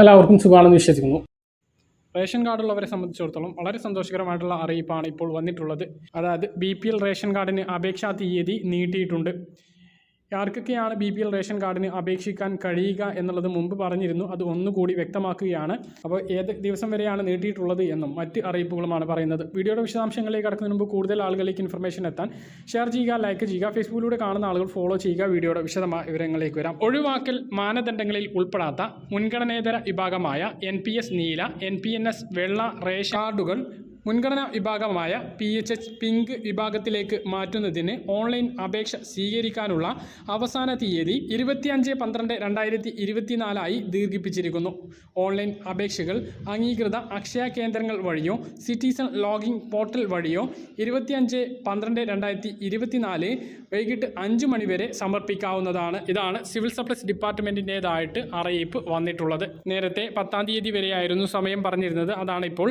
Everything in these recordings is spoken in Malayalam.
എല്ലാവർക്കും സുഖമാണെന്ന് വിശ്വസിക്കുന്നു. റേഷൻ കാർഡുള്ളവരെ സംബന്ധിച്ചിടത്തോളം വളരെ സന്തോഷകരമായിട്ടുള്ള അറിയിപ്പാണ് ഇപ്പോൾ വന്നിട്ടുള്ളത്. അതായത് ബി പി എൽ റേഷൻ കാർഡിന് അപേക്ഷാ തീയതി നീട്ടിയിട്ടുണ്ട്. ആർക്കൊക്കെയാണ് ബി പി എൽ റേഷൻ കാർഡിന് അപേക്ഷിക്കാൻ കഴിയുക എന്നുള്ളത് മുമ്പ് പറഞ്ഞിരുന്നു. അത് ഒന്നുകൂടി വ്യക്തമാക്കുകയാണ്. അപ്പോൾ ഏത് ദിവസം വരെയാണ് നീട്ടിയിട്ടുള്ളത് എന്നും മറ്റ് അറിയിപ്പുകളുമാണ് പറയുന്നത്. വീഡിയോയുടെ വിശദാംശങ്ങളിലേക്ക് കടക്കുന്നതിന് മുമ്പ് കൂടുതൽ ആളുകളിലേക്ക് ഇൻഫർമേഷൻ എത്താൻ ഷെയർ ചെയ്യുക ലൈക്ക് ചെയ്യുക ഫേസ്ബുക്കിലൂടെ കാണുന്ന ആളുകൾ ഫോളോ ചെയ്യുക. വീഡിയോയുടെ വിശദമായ വിവരങ്ങളിലേക്ക് വരാം. ഒഴിവാക്കൽ മാനദണ്ഡങ്ങളിൽ ഉൾപ്പെടാത്ത മുൻഗണനേതര വിഭാഗമായ എൻ പി എസ് നീല എൻ പി എൻ എസ് വെള്ള റേഷൻ കാർഡുകൾ മുൻഗണനാ വിഭാഗമായ പി എച്ച് എച്ച് പിങ്ക് വിഭാഗത്തിലേക്ക് മാറ്റുന്നതിന് ഓൺലൈൻ അപേക്ഷ സ്വീകരിക്കാനുള്ള അവസാന തീയതി ഇരുപത്തിയഞ്ച് പന്ത്രണ്ട് രണ്ടായിരത്തി ഇരുപത്തിനാലായി ദീർഘിപ്പിച്ചിരിക്കുന്നു. ഓൺലൈൻ അപേക്ഷകൾ അംഗീകൃത അക്ഷയ കേന്ദ്രങ്ങൾ വഴിയോ സിറ്റിസൺ ലോഗിൻ പോർട്ടൽ വഴിയോ ഇരുപത്തിയഞ്ച് പന്ത്രണ്ട് രണ്ടായിരത്തി ഇരുപത്തിനാല് വൈകിട്ട് അഞ്ച് മണിവരെ സമർപ്പിക്കാവുന്നതാണ്. ഇതാണ് സിവിൽ സപ്ലൈസ് ഡിപ്പാർട്ട്മെന്റിന്റേതായിട്ട് അറിയിപ്പ് വന്നിട്ടുള്ളത്. നേരത്തെ പത്താം തീയതി വരെയായിരുന്നു സമയം പറഞ്ഞിരുന്നത്. അതാണ് ഇപ്പോൾ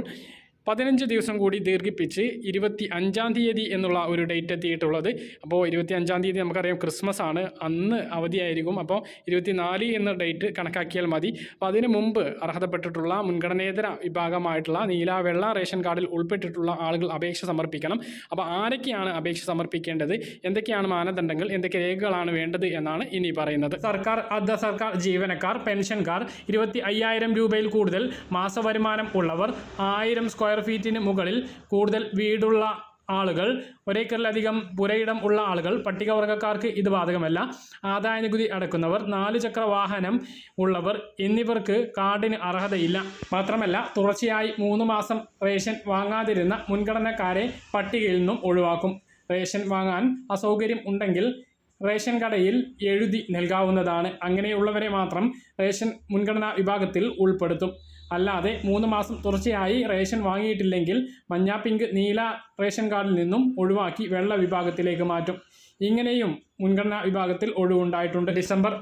പതിനഞ്ച് ദിവസം കൂടി ദീർഘിപ്പിച്ച് ഇരുപത്തി അഞ്ചാം തീയതി എന്നുള്ള ഒരു ഡേറ്റ് എത്തിയിട്ടുള്ളത്. അപ്പോൾ ഇരുപത്തി അഞ്ചാം തീയതി നമുക്കറിയാം ക്രിസ്മസ് ആണ്. അന്ന് അവധിയായിരിക്കും. അപ്പോൾ ഇരുപത്തിനാല് എന്ന ഡേറ്റ് കണക്കാക്കിയാൽ മതി. അപ്പോൾ അതിന് മുമ്പ് അർഹതപ്പെട്ടിട്ടുള്ള മുൻഗണനേതര വിഭാഗമായിട്ടുള്ള നീല വെള്ള റേഷൻ കാർഡിൽ ഉൾപ്പെട്ടിട്ടുള്ള ആളുകൾ അപേക്ഷ സമർപ്പിക്കണം. അപ്പോൾ ആരൊക്കെയാണ് അപേക്ഷ സമർപ്പിക്കേണ്ടത്? എന്തൊക്കെയാണ് മാനദണ്ഡങ്ങൾ? എന്തൊക്കെ രേഖകളാണ് വേണ്ടത് എന്നാണ് ഇനി പറയുന്നത്. സർക്കാർ അർദ്ധ സർക്കാർ ജീവനക്കാർ പെൻഷൻകാർ ഇരുപത്തി അയ്യായിരം രൂപയിൽ കൂടുതൽ മാസവരുമാനം ഉള്ളവർ ആയിരം സ്ക്വയർ ഫീറ്റിന് മുകളിൽ കൂടുതൽ വീടുള്ള ആളുകൾ ഒരേക്കറിലധികം പുരയിടം ഉള്ള ആളുകൾ പട്ടികവർഗക്കാർക്ക് ഇത് ബാധകമല്ല. ആദായ നികുതി അടക്കുന്നവർ നാല് ചക്ര വാഹനം ഉള്ളവർ എന്നിവർക്ക് കാർഡിന് അർഹതയില്ല. മാത്രമല്ല തുടർച്ചയായി മൂന്ന് മാസം റേഷൻ വാങ്ങാതിരുന്ന മുൻഗണനക്കാരെ പട്ടികയിൽ നിന്നും ഒഴിവാക്കും. റേഷൻ വാങ്ങാൻ അസൗകര്യം ഉണ്ടെങ്കിൽ റേഷൻ കടയിൽ എഴുതി നൽകാവുന്നതാണ്. അങ്ങനെയുള്ളവരെ മാത്രം റേഷൻ മുൻഗണനാ വിഭാഗത്തിൽ ഉൾപ്പെടുത്തും. അല്ലാതെ മൂന്ന് മാസം തുടർച്ചയായി റേഷൻ വാങ്ങിയിട്ടില്ലെങ്കിൽ മഞ്ഞ പിങ്ക് നീല റേഷൻ കാർഡിൽ നിന്നും ഒഴിവാക്കി വെള്ള വിഭാഗത്തിലേക്ക് മാറ്റും. ഇങ്ങനെയും മുൻഗണനാ വിഭാഗത്തിൽ ഒഴിവുണ്ടായിട്ടുണ്ട്. ഡിസംബർ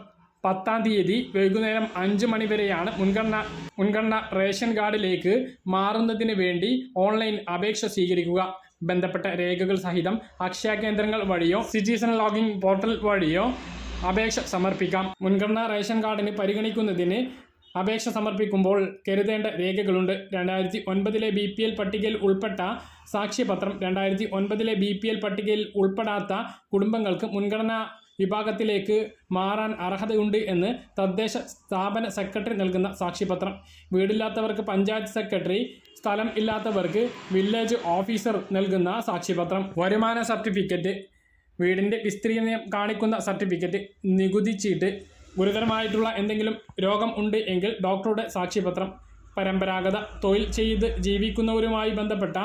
പത്താം തീയതി വൈകുന്നേരം അഞ്ച് മണി വരെയാണ് മുൻഗണന മുൻഗണന റേഷൻ കാർഡിലേക്ക് മാറുന്നതിന് വേണ്ടി ഓൺലൈൻ അപേക്ഷ സ്വീകരിക്കുക. ബന്ധപ്പെട്ട രേഖകൾ സഹിതം അക്ഷയ കേന്ദ്രങ്ങൾ വഴിയോ സിറ്റിസൺ ലോഗിൻ പോർട്ടൽ വഴിയോ അപേക്ഷ സമർപ്പിക്കാം. മുൻഗണന റേഷൻ കാർഡിന് പരിഗണിക്കുന്നതിന് അപേക്ഷ സമർപ്പിക്കുമ്പോൾ കരുതേണ്ട രേഖകളുണ്ട്. രണ്ടായിരത്തി ഒൻപതിലെ ബി പി എൽ പട്ടികയിൽ ഉൾപ്പെട്ട സാക്ഷ്യപത്രം രണ്ടായിരത്തി ഒൻപതിലെ ബി പി എൽ പട്ടികയിൽ ഉൾപ്പെടാത്ത കുടുംബങ്ങൾക്ക് മുൻഗണനാ വിഭാഗത്തിലേക്ക് മാറാൻ അർഹതയുണ്ട് എന്ന് തദ്ദേശ സ്ഥാപന സെക്രട്ടറി നൽകുന്ന സാക്ഷ്യപത്രം വീടില്ലാത്തവർക്ക് പഞ്ചായത്ത് സെക്രട്ടറി സ്ഥലം ഇല്ലാത്തവർക്ക് വില്ലേജ് ഓഫീസർ നൽകുന്ന സാക്ഷ്യപത്രം വരുമാന സർട്ടിഫിക്കറ്റ് വീടിന്റെ വിസ്തീർണം കാണിക്കുന്ന സർട്ടിഫിക്കറ്റ് നികുതി ചീട്ട് ഗുരുതരമായിട്ടുള്ള എന്തെങ്കിലും രോഗം ഉണ്ട് എങ്കിൽ ഡോക്ടറുടെ സാക്ഷ്യപത്രം പരമ്പരാഗത തൊഴിൽ ചെയ്ത് ജീവിക്കുന്നവരുമായി ബന്ധപ്പെട്ട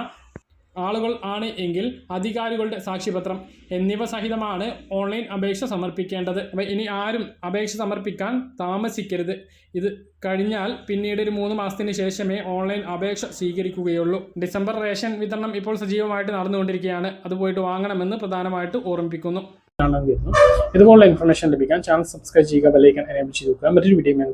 ആളുകൾ ആണ് എങ്കിൽ അധികാരികളുടെ സാക്ഷ്യപത്രം എന്നിവ സഹിതമാണ് ഓൺലൈൻ അപേക്ഷ സമർപ്പിക്കേണ്ടത്. അപ്പോൾ ഇനി ആരും അപേക്ഷ സമർപ്പിക്കാൻ താമസിക്കരുത്. ഇത് കഴിഞ്ഞാൽ പിന്നീട് ഒരു മൂന്ന് മാസത്തിന് ശേഷമേ ഓൺലൈൻ അപേക്ഷ സ്വീകരിക്കുകയുള്ളൂ. ഡിസംബർ റേഷൻ വിതരണം ഇപ്പോൾ സജീവമായിട്ട് നടന്നുകൊണ്ടിരിക്കുകയാണ്. അത് പോയിട്ട് വാങ്ങണമെന്ന് പ്രധാനമായിട്ട് ഓർമ്മിപ്പിക്കുന്നു. ഇതുപോലുള്ള ഇൻഫർമേഷൻ ലഭിക്കാൻ ചാനൽ സബ്സ്ക്രൈബ് ചെയ്യുക ബെല്ലൈക്കൻ എനേബിൾ ചെയ്ത് മറ്റൊരു വീഡിയോ ഞാൻ